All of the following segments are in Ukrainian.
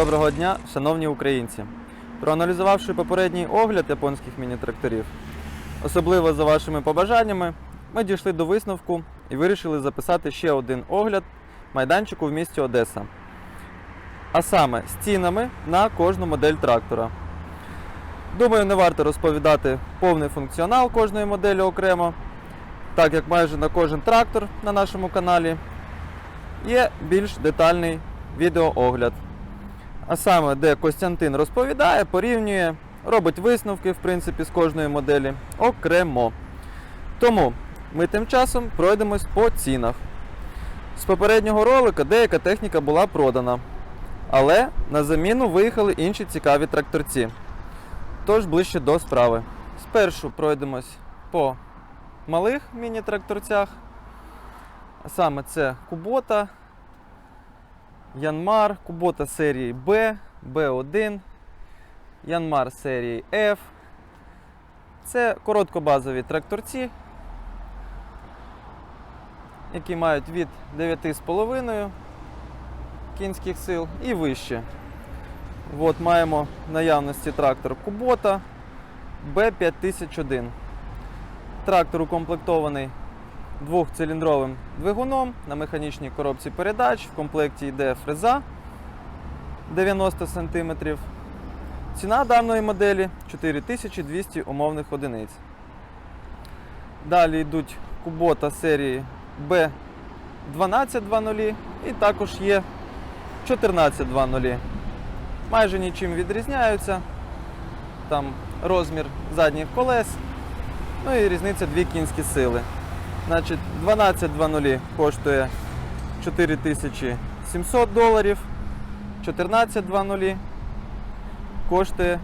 Доброго дня, шановні українці! Проаналізувавши попередній огляд японських міні-тракторів, особливо за вашими побажаннями, ми дійшли до висновку і вирішили записати ще один огляд майданчику в місті Одеса. А саме з цінами на кожну модель трактора. Думаю, не варто розповідати повний функціонал кожної моделі окремо, так як майже на кожен трактор на нашому каналі є більш детальний відеоогляд. А саме, де Костянтин розповідає, порівнює, робить висновки в принципі, з кожної моделі окремо. Тому ми тим часом пройдемось по цінах. З попереднього ролика деяка техніка була продана, але на заміну виїхали інші цікаві тракторці. Тож ближче до справи. Спершу пройдемось по малих міні-тракторцях. Саме це Кубота, Янмар, Кубота серії B, B1, Янмар серії F. Це короткобазові тракторці, які мають від 9,5 кінських сил і вище. От маємо в наявності трактор Кубота B5001. Трактор укомплектований двохциліндровим двигуном на механічній коробці передач. В комплекті йде фреза 90 см. Ціна даної моделі 4200 умовних одиниць. Далі йдуть кубота серії B1220 і також є 1420. Майже нічим відрізняються. Там розмір задніх колес, ну і різниця 2 кінські сили. Значить, 12.00 коштує 4700 доларів, 14.00 коштує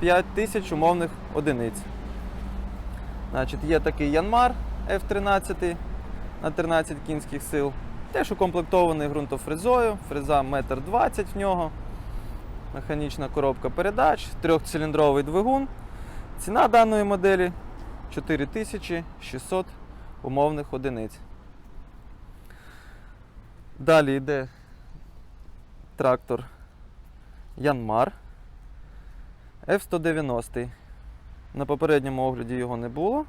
5000 умовних одиниць. Значить, є такий Янмар F13 на 13 кінських сил. Теж укомплектований ґрунтофрезою, фреза 1,20 м в нього, механічна коробка передач, трьохциліндровий двигун. Ціна даної моделі 4600 умовних одиниць. Далі йде трактор Янмар F190. На попередньому огляді його не було.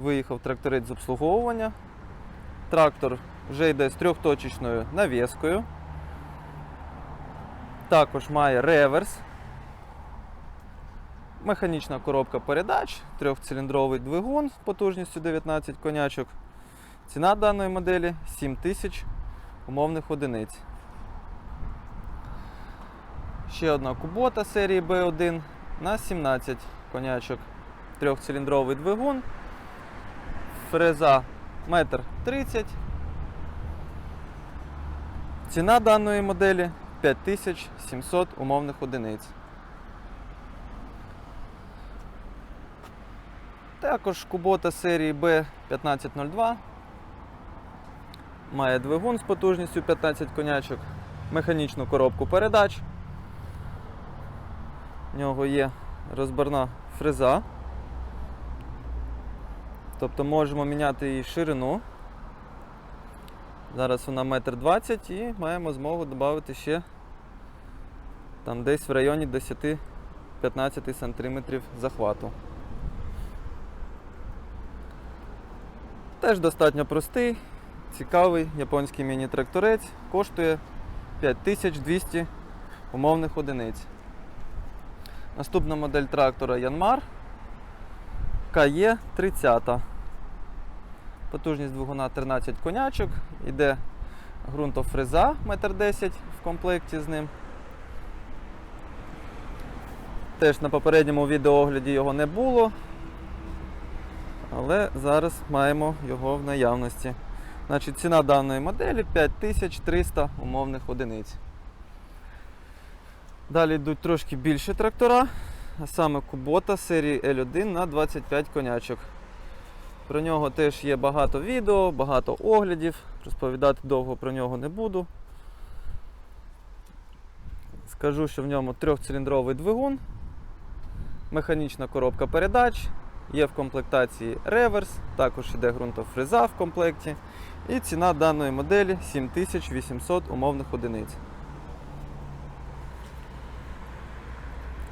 Виїхав тракторець з обслуговування. Трактор вже йде з трьохточечною навіскою. Також має реверс. Механічна коробка передач, трьохциліндровий двигун з потужністю 19 конячок. Ціна даної моделі 7000 умовних одиниць. Ще одна кубота серії B1 на 17 конячок. Трьохциліндровий двигун. Фреза 1,30 м. Ціна даної моделі 5700 умовних одиниць. Також кубота серії B1502. Має двигун з потужністю 15 конячок, механічну коробку передач. В нього є розборна фреза. Тобто можемо міняти її ширину. Зараз вона 1,20 м і маємо змогу додати ще там десь в районі 10-15 см захвату. Теж достатньо простий, цікавий японський міні-тракторець, коштує 5200 умовних одиниць. Наступна модель трактора Yanmar KE 30. Потужність двигуна 13 конячок, іде ґрунтофреза 1,10 м в комплекті з ним. Теж на попередньому відеоогляді його не було але зараз маємо його в наявності. Значить, Ціна даної моделі 5300 умовних одиниць. Далі йдуть трошки більші трактора, а саме Кубота серії L1 на 25 конячок. Про нього теж є багато відео, багато оглядів. Розповідати довго про нього не буду. Скажу, що в ньому трьохциліндровий двигун, механічна коробка передач, Є в комплектації реверс, також йде ґрунтофреза в комплекті. І ціна даної моделі 7800 умовних одиниць.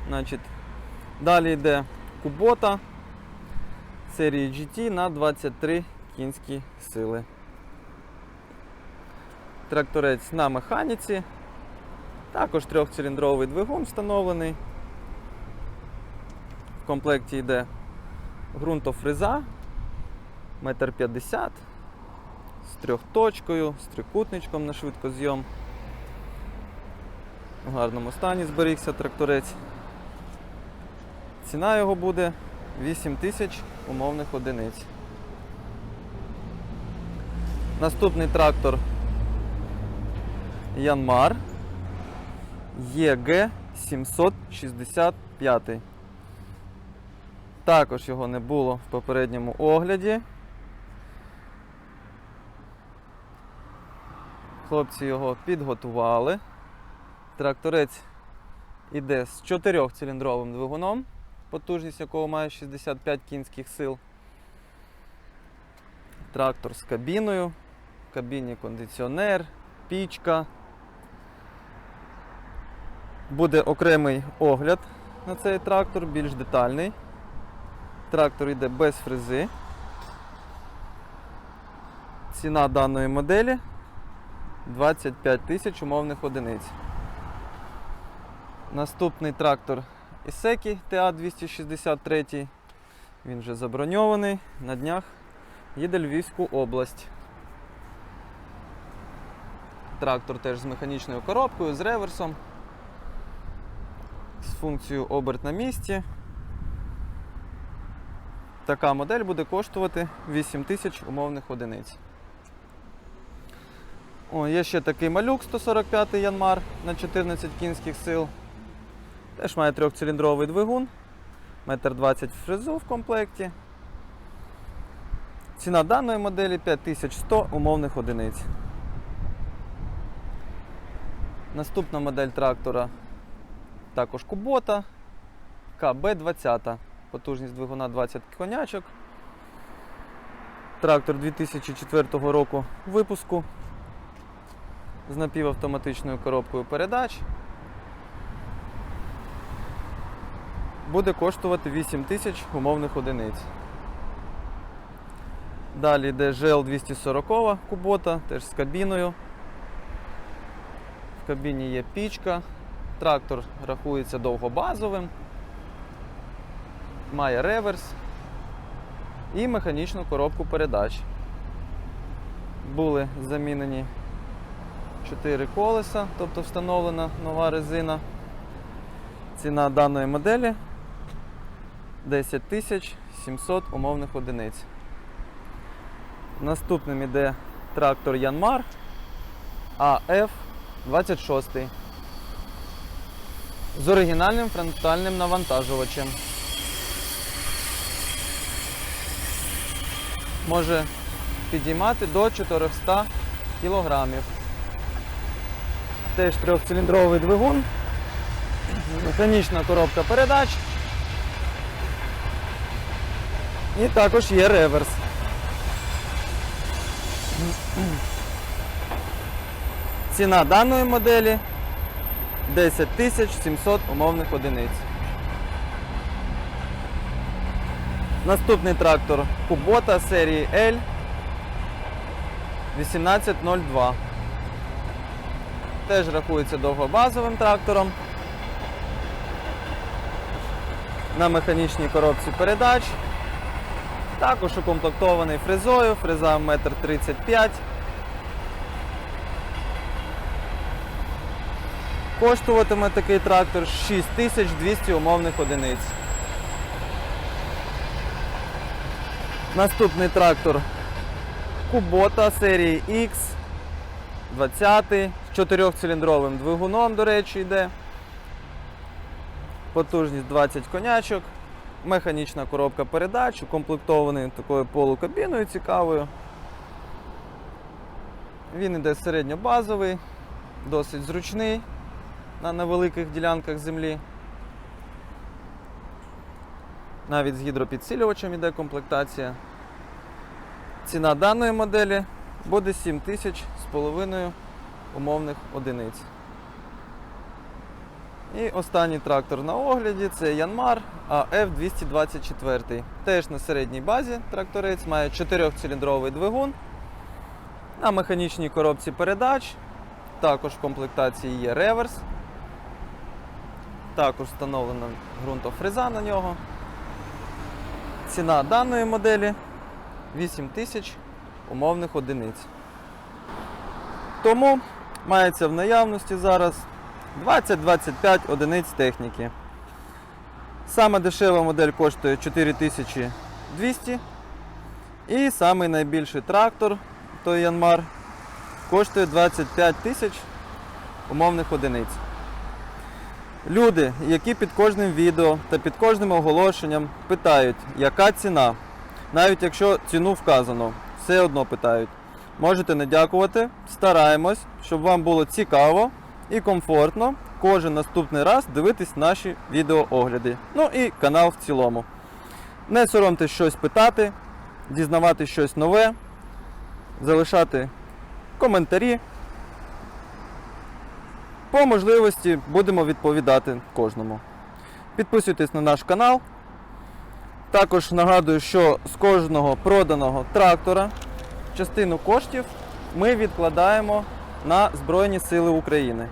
Значить, далі йде Кубота серії GT на 23 кінські сили. Тракторець на механіці. Також трьохциліндровий двигун встановлений. В комплекті йде ґрунтофреза, метр п'ятдесят з трьохточкою, з трикутничком на швидкозйом. В гарному стані зберігся тракторець. Ціна його буде 8 тисяч умовних одиниць. Наступний трактор Янмар ЄГ 765. Також його не було в попередньому огляді. Хлопці його підготували. Тракторець іде з 4-циліндровим двигуном, потужність якого має 65 кінських сил. Трактор з кабіною, в кабіні кондиціонер, пічка. Буде окремий огляд на цей трактор, більш детальний. Трактор йде без фрези. Ціна даної моделі 25 тисяч умовних одиниць. Наступний трактор Ісекі TA263. Він вже заброньований. На днях їде Львівську область. Трактор теж з механічною коробкою, з реверсом, з функцією оберт на місці. Така модель буде коштувати 8 тисяч умовних одиниць. О, є ще такий малюк 145 Янмар на 14 кінських сил. Теж має трьохциліндровий двигун, 1,20 м фрезу в комплекті. Ціна даної моделі 5100 умовних одиниць. Наступна модель трактора також Кубота КБ-20. Потужність двигуна 20 конячок. Трактор 2004 року випуску з напівавтоматичною коробкою передач. Буде коштувати 8 тисяч умовних одиниць. Далі йде GL 240 кубота, теж з кабіною. В кабіні є пічка. Трактор рахується довгобазовим, має реверс і механічну коробку передач. Були замінені 4 колеса, тобто встановлена нова резина. Ціна даної моделі 10 700 умовних одиниць. Наступним іде трактор Янмар АФ-26 з оригінальним фронтальним навантажувачем. Може підіймати до 400 кілограмів. Теж трьохциліндровий двигун, механічна коробка передач. І також є реверс. Ціна даної моделі 10 700 умовних одиниць. Наступний трактор Кубота серії L 1802. Теж рахується довгобазовим трактором. На механічній коробці передач. Також укомплектований фрезою, фреза 1,35 м. Коштуватиме такий трактор 6200 умовних одиниць. Наступний трактор Кубота серії X 20 з 4-циліндровим двигуном, до речі, йде. Потужність 20 конячок, механічна коробка передач, укомплектований такою полукабіною цікавою. Він іде середньобазовий, досить зручний на невеликих ділянках землі. Навіть з гідропідсилювачем іде комплектація. Ціна даної моделі буде 7 тисяч з половиною умовних одиниць. І останній трактор на огляді це Янмар АФ-224. Теж на середній базі тракторець має 4-циліндровий двигун на механічній коробці передач. Також в комплектації є реверс. Також встановлена ґрунтофреза на нього. Ціна даної моделі 8 тисяч умовних одиниць. Тому мається в наявності зараз 20-25 одиниць техніки. Саме дешева модель коштує 4200. І самий найбільший трактор, той Янмар, коштує 25 тисяч умовних одиниць. Люди, які під кожним відео та під кожним оголошенням питають, яка ціна, навіть якщо ціну вказано, все одно питають. Можете не дякувати, стараємось, щоб вам було цікаво і комфортно кожен наступний раз дивитись наші відеоогляди. Ну і канал в цілому. Не соромтесь щось питати, дізнавати щось нове, залишати коментарі. По можливості будемо відповідати кожному. Підписуйтесь на наш канал. Також нагадую, що з кожного проданого трактора частину коштів ми відкладаємо на Збройні Сили України.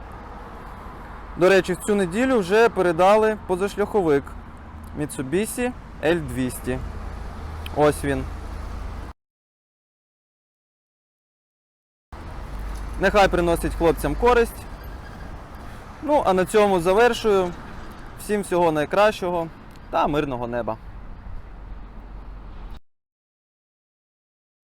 До речі, в цю неділю вже передали позашляховик Mitsubishi L200. Ось він. Нехай приносить хлопцям користь. Ну, а на цьому завершую. Всім всього найкращого та мирного неба.